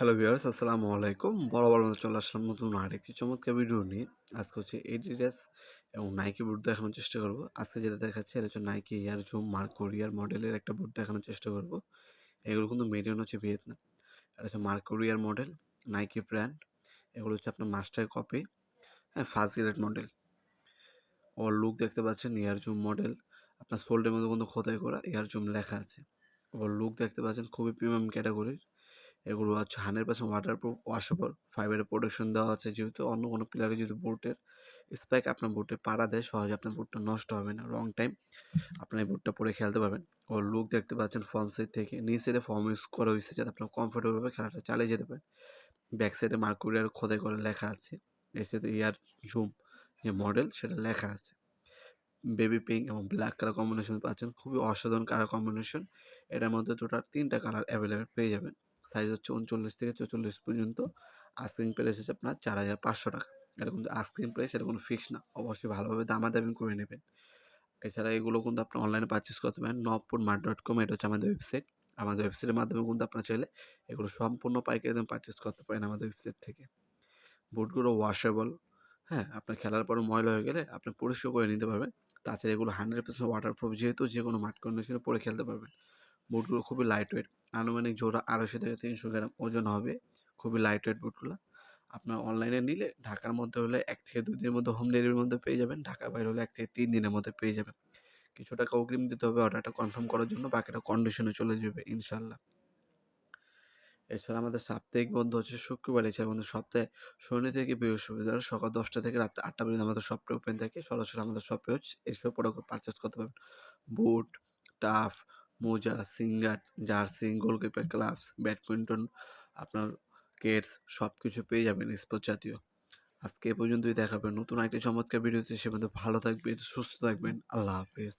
Hello viewers আসসালামু আলাইকুম। বরাবর মতো চলে আসলাম নতুন আরেকটি চমৎকার ভিডিও নিয়ে। আজকে হচ্ছে এডিডাস এবং নাইকি বুট দেখানোর চেষ্টা করব। আজকে যেটা দেখাচ্ছি এটা হচ্ছে নাইকি এয়ার জুম মার্ক কোরিয়ার মডেলের একটা বুট দেখানোর চেষ্টা করব। এগুলো কিন্তু মেডিয়ান হচ্ছে ভিয়েতনাম এটা হচ্ছে মার্ক কোরিয়ার মডেল নাইকি ব্র্যান্ড এগুলো হচ্ছে আপনার মাস্টার কপি হ্যাঁ ফার্স্ট গ্রেড মডেল ওর লুক দেখতে পাচ্ছেন এয়ার জুম মডেল আপনার সোল্ডের মধ্যে কিন্তু খোদাই করা এয়ার জুম লেখা আছে। ওর লুক দেখতে পাচ্ছেন খুবই প্রিমিয়াম ক্যাটাগরির এগুলো হচ্ছে হান্ড্রেড পার্সেন্ট ওয়াটারপ্রুফ ওয়াশেবল ফাইবারের প্রোটেকশন দেওয়া আছে যেহেতু অন্য কোনো প্লেয়ারে যদি বুটের স্পাইক আপনার বুটে পাড়া দেয়, সহজে আপনার বুটটা নষ্ট হবে না। রং টাইম আপনার এই বুটটা পরে খেলতে পারবেন। ওর লুক দেখতে পাচ্ছেন ফ্রন্ট সাইড থেকে। নিচ সাইডে ফর্ম ইউজ করা হয়েছে যাতে আপনার কমফোর্টেবলভাবে খেলাটা চালিয়ে যেতে পারেন। ব্যাক সাইডে মার্কুরিয়ার খোদাই করে লেখা আছে। এর সাথে ইয়ার জুম যে মডেল সেটা লেখা আছে। বেবি পিঙ্ক এবং ব্ল্যাক কালার কম্বিনেশন পাচ্ছেন। খুবই অসাধারণ কালার কম্বিনেশন এটার মধ্যে টোটাল তিনটা কালার অ্যাভেলেবেল পেয়ে যাবেন। সাইজ হচ্ছে উনচল্লিশ থেকে চৌচল্লিশ পর্যন্ত। আইসক্রিম প্রাইস হচ্ছে আপনার চার হাজার পাঁচশো টাকা। এটা কিন্তু আইসক্রিম প্রাইস এটা কোনো ফিক্স না। অবশ্যই ভালোভাবে দামাদামি করে নেবেন। এছাড়া এগুলো কিন্তু আপনি অনলাইনে পারচেস করতে পারেন। নবপুর মার্ট ডট কম এটা হচ্ছে আমাদের ওয়েবসাইট আমাদের ওয়েবসাইটের মাধ্যমে কিন্তু আপনার চাইলে এগুলো সম্পূর্ণ পাইকারি দাম পারচেস করতে পারেন আমাদের ওয়েবসাইট থেকে। বুটগুলো ওয়াশেবল হ্যাঁ আপনার খেলার পরে ময়লা হয়ে গেলে আপনি পরিষ্কার করে নিতে পারবেন। তাছাড়া এগুলো হান্ড্রেড পার্সেন্ট ওয়াটারপ্রুফ যেহেতু যে কোনো মাঠ কন্ডিশনে পরে খেলতে পারবেন। বুটগুলো খুবই লাইট ওয়েট আনুমানিক জোড়া আড়াইশো থেকে তিনশো গ্রাম ওজন হবে। খুবই লাইট ওয়েট বুটগুলো আপনার অনলাইনে নিলে ঢাকার মধ্যে হলে এক থেকে দুই দিনের মধ্যে হোম ডেলিভারির মধ্যে পেয়ে যাবেন। ঢাকার বাইরে হলে এক থেকে তিন দিনের মধ্যে পেয়ে যাবেন। কিছু টাকা অগ্রিম দিতে হবে অর্ডারটা কনফার্ম করার জন্য বাকিটা কন্ডিশনে চলে যাবে ইনশাল্লাহ এছাড়া আমাদের সাপ্তাহিক বন্ধ হচ্ছে শুক্রবার। এছাড়া আমাদের সপ্তাহে শনি থেকে বৃহস্পতিবার সকাল দশটা থেকে রাত আটটা পর্যন্ত আমাদের শপটা ওপেন থাকে। সরাসরি আমাদের শপে হচ্ছে এসব প্রোডাক্ট পারচেস করতে পারবেন। বুট টাফ মোজা singer jersey goalkeeper gloves badminton আপনার কেটস সব কিছু পেয়ে যাবেন স্পোর্টস জাতীয়। আজকে এ পর্যন্তই দেখাবেন নতুন একটি চমৎকার ভিডিওতে সে ভালো থাকবেন, সুস্থ থাকবেন। আল্লাহ হাফিজ।